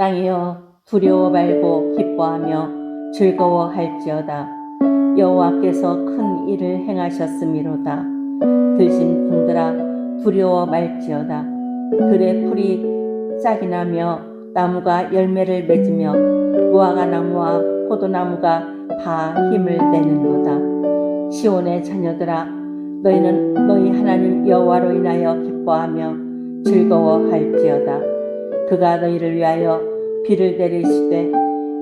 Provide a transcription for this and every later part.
땅이여 두려워 말고 기뻐하며 즐거워할지어다. 여호와께서 큰 일을 행하셨음이로다. 들신 풍들아 두려워 말지어다. 들의 풀이 싹이 나며 나무가 열매를 맺으며 무화과 나무와 포도나무가 다 힘을 내는도다. 시온의 자녀들아 너희는 너희 하나님 여호와로 인하여 기뻐하며 즐거워할지어다 그가 너희를 위하여 비를 내리시되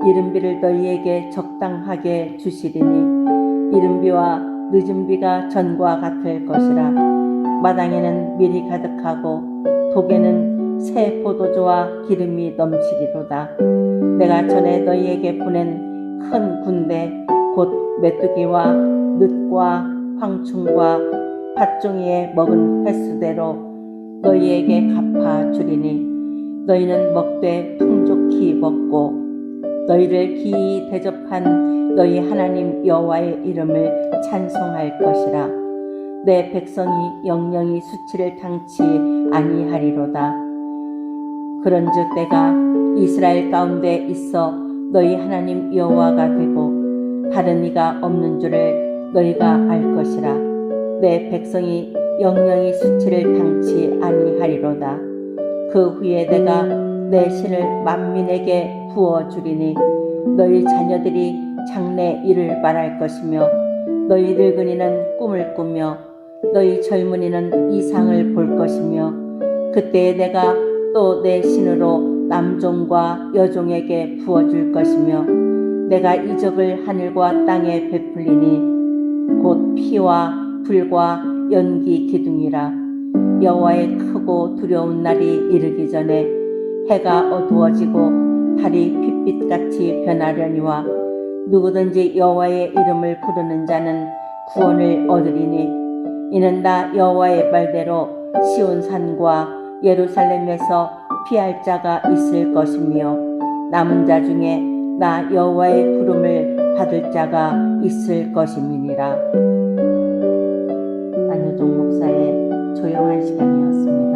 이른 비를 너희에게 적당하게 주시리니 이른 비와 늦은 비가 전과 같을 것이라. 마당에는 밀이 가득하고 독에는 새 포도주와 기름이 넘치리로다. 내가 전에 너희에게 보낸 큰 군대 곧 메뚜기와 늑과 황충과 팥종이에 먹은 횟수대로 너희에게 갚아 주리니 너희는 먹되 풍족히 먹고 너희를 기이 대접한 너희 하나님 여호와의 이름을 찬송할 것이라. 내 백성이 영영이 수치를 당치 아니하리로다. 그런즉 내가 이스라엘 가운데 있어 너희 하나님 여호와가 되고 다른 이가 없는 줄을 너희가 알 것이라. 내 백성이 영영이 수치를 당치 아니하리로다 그 후에 내가 내 신을 만민에게 부어 주리니 너희 자녀들이 장래 일을 말할 것이며 너희 늙은이는 꿈을 꾸며 너희 젊은이는 이상을 볼 것이며 그때에 내가 또 내 신으로 남종과 여종에게 부어줄 것이며 내가 이적을 하늘과 땅에 베풀리니 곧 피와 불과 연기 기둥이라. 여호와의 크고 두려운 날이 이르기 전에 해가 어두워지고 달이 핏빛같이 변하려니와 누구든지 여호와의 이름을 부르는 자는 구원을 얻으리니 이는 나 여호와의 말대로 시온 산과 예루살렘에서 피할 자가 있을 것이며 남은 자 중에 나 여호와의 부름을 받을 자가 있을 것임이니라. 안효종 목사의 조용한 시간이었습니다.